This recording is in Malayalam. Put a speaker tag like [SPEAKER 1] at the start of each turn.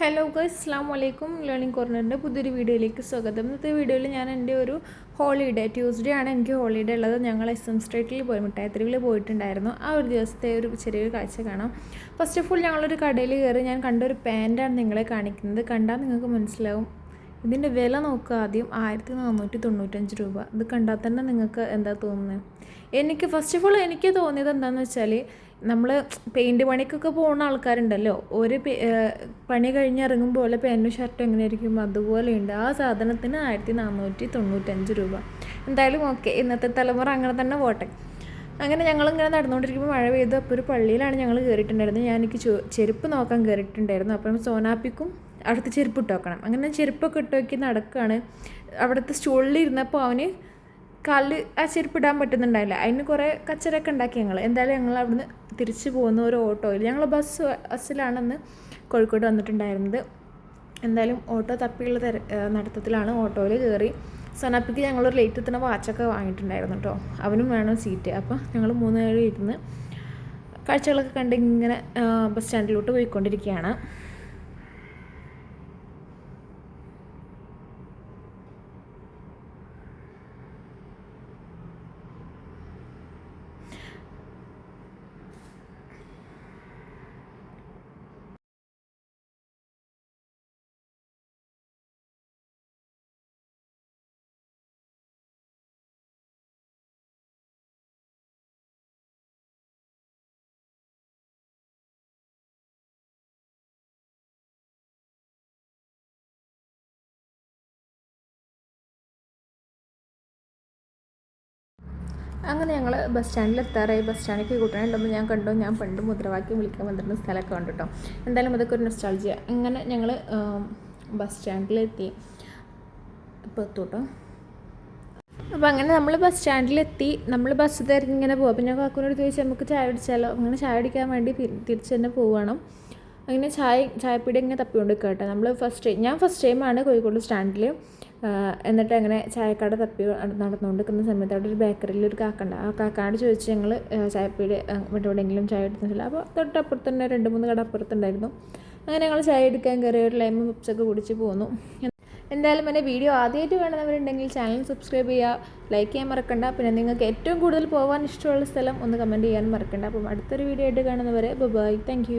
[SPEAKER 1] ഹലോ ഗൈസ് അസ്സാം വലൈക്കും ലേണിംഗ് കോർണറിന്റെ പുതിയൊരു വീഡിയോയിലേക്ക് സ്വാഗതം. ഇന്നത്തെ വീഡിയോയിൽ ഞാൻ എന്റെ ഒരു ഹോളിഡേ ട്യൂസ്ഡേ ആണ് എനിക്ക് ഹോളിഡേ ഉള്ളത്. ഞങ്ങൾ എസ് എം സ്ട്രീറ്റിൽ പോയി മിഠായിത്തെരുവിൽ പോയിട്ടുണ്ടായിരുന്നു. ആ ഒരു ദിവസത്തെ ഒരു ചെറിയൊരു കാഴ്ച കാണാം. ഫസ്റ്റ് ഓഫ് ഓൾ ഞങ്ങളൊരു കടയിൽ കയറി ഞാൻ കണ്ട ഒരു പാന്റാണ് നിങ്ങളെ കാണിക്കുന്നത്. കണ്ടാൽ നിങ്ങൾക്ക് മനസ്സിലാവും. ഇതിന്റെ വില നോക്കുക ആദ്യം ആയിരത്തി നാനൂറ്റി തൊണ്ണൂറ്റഞ്ച് രൂപ. ഇത് കണ്ടാൽ തന്നെ നിങ്ങൾക്ക് എന്താ തോന്നുന്നത്? എനിക്ക് ഫസ്റ്റ് ഓഫ് ഓൾ എനിക്ക് തോന്നിയത് എന്താണെന്ന് വെച്ചാൽ നമ്മൾ പെയിന്റ് പണിക്കൊക്കെ പോകുന്ന ആൾക്കാരുണ്ടല്ലോ. ഒരു പണി കഴിഞ്ഞ് ഇറങ്ങും പോലെ പാന്റും ഷർട്ടും എങ്ങനെയായിരിക്കും? അതുപോലെയുണ്ട്. ആ സാധനത്തിന് ആയിരത്തി നാനൂറ്റി തൊണ്ണൂറ്റഞ്ച് രൂപ. എന്തായാലും ഓക്കെ ഇന്നത്തെ തലമുറ അങ്ങനെ തന്നെ പോട്ടെ. അങ്ങനെ ഞങ്ങളിങ്ങനെ നടന്നുകൊണ്ടിരിക്കുമ്പോൾ മഴ പെയ്തു. അപ്പോൾ ഒരു പള്ളിയിലാണ് ഞങ്ങൾ കയറിയിട്ടുണ്ടായിരുന്നത് ഞാൻ എനിക്ക് ചെരുപ്പ് നോക്കാൻ കയറിയിട്ടുണ്ടായിരുന്നു അപ്പം സോനാപ്പിക്കും അവിടുത്തെ ചെരുപ്പ് ഇട്ട് നോക്കണം അങ്ങനെ ചെരുപ്പൊക്കെ ഇട്ട് നോക്കി നടക്കുകയാണ് അവിടുത്തെ സ്റ്റൂളിൽ ഇരുന്നപ്പോൾ അവന് കാലിൽ ആ ചെരുപ്പ് ഇടാൻ പറ്റുന്നുണ്ടായില്ല. അതിന് കുറേ കച്ചറയൊക്കെ ഉണ്ടാക്കി ഞങ്ങൾ എന്തായാലും ഞങ്ങൾ അവിടുന്ന് തിരിച്ചു പോകുന്ന ഒരു ഓട്ടോയിൽ ഞങ്ങൾ ബസ് ബസ്സിലാണെന്ന് കോഴിക്കോട് വന്നിട്ടുണ്ടായിരുന്നത്. എന്തായാലും ഓട്ടോ തപ്പിയുള്ള തെര നടത്തത്തിലാണ് ഓട്ടോയിൽ കയറി സനാപ്പിക്ക് ഞങ്ങളൊരു ലേറ്റ് എത്തുന്ന വാച്ചൊക്കെ വാങ്ങിയിട്ടുണ്ടായിരുന്നു കേട്ടോ അവനും വേണം സീറ്റ്. അപ്പോൾ ഞങ്ങൾ മൂന്ന് പേരും ഇരുന്ന് കാഴ്ചകളൊക്കെ കണ്ട് ഇങ്ങനെ ബസ് സ്റ്റാൻഡിലോട്ട് പോയിക്കൊണ്ടിരിക്കുകയാണ്. അങ്ങനെ ഞങ്ങൾ ബസ് സ്റ്റാൻഡിൽ എത്താറായി. ബസ് സ്റ്റാൻഡിലേക്ക് കൂട്ടാനുണ്ടെന്ന് ഞാൻ കണ്ടു. ഞാൻ പണ്ട് മുദ്രാവാക്യം വിളിക്കാൻ വന്നിരുന്ന സ്ഥലമൊക്കെ ഉണ്ട് കേട്ടോ എന്തായാലും അതൊക്കെ ഒരു നെസ്റ്റാൾജിയ അങ്ങനെ ഞങ്ങൾ ബസ് സ്റ്റാൻഡിലെത്തി. ഇപ്പോൾ എത്തൂട്ടോ അപ്പോൾ അങ്ങനെ നമ്മൾ ബസ് സ്റ്റാൻഡിലെത്തി. നമ്മൾ ബസ് തിരക്കി ഇങ്ങനെ പോവാം. പിന്നെ കാക്കൂനോട് ചോദിച്ചാൽ നമുക്ക് ചായ അടിച്ചാലോ അങ്ങനെ ചായ അടിക്കാൻ വേണ്ടി തിരിച്ച് തന്നെ പോവുകയാണ് അങ്ങനെ ചായ ചായപ്പീടി ഇങ്ങനെ തപ്പിക്കൊണ്ട് കേട്ടോ നമ്മൾ ഫസ്റ്റ് ടൈം ഞാൻ ഫസ്റ്റ് ടൈമാണ് കോഴിക്കോട് സ്റ്റാൻഡിൽ എന്നിട്ട് അങ്ങനെ ചായക്കട തപ്പി നടന്നുകൊണ്ടിരിക്കുന്ന സമയത്ത് അവിടെ ഒരു ബേക്കറിയിൽ ഒരു കാക്കണ്ട ആ കാക്കാട് ചോദിച്ച് ഞങ്ങൾ ചായപ്പീടെ എവിടെയെങ്കിലും ചായ എടുത്തിട്ടില്ല അപ്പോൾ തൊട്ടപ്പുറത്ത് തന്നെ രണ്ട് മൂന്ന് കട അപ്പുറത്തുണ്ടായിരുന്നു. അങ്ങനെ ഞങ്ങൾ ചായ എടുക്കാൻ കയറി ഒരു ലൈമ് പപ്സൊക്കെ കുടിച്ച് പോന്നു. എന്തായാലും എന്റെ വീഡിയോ ആദ്യമായിട്ട് വേണമെന്നവരുണ്ടെങ്കിൽ ചാനൽ സബ്സ്ക്രൈബ് ചെയ്യുക ലൈക്ക് ചെയ്യാൻ മറക്കണ്ട. പിന്നെ നിങ്ങൾക്ക് ഏറ്റവും കൂടുതൽ പോകാൻ ഇഷ്ടമുള്ള സ്ഥലം ഒന്ന് കമന്റ് ചെയ്യാൻ മറക്കണ്ട. അപ്പം അടുത്തൊരു വീഡിയോ ആയിട്ട് കാണുന്നവരെ ബൈ താങ്ക്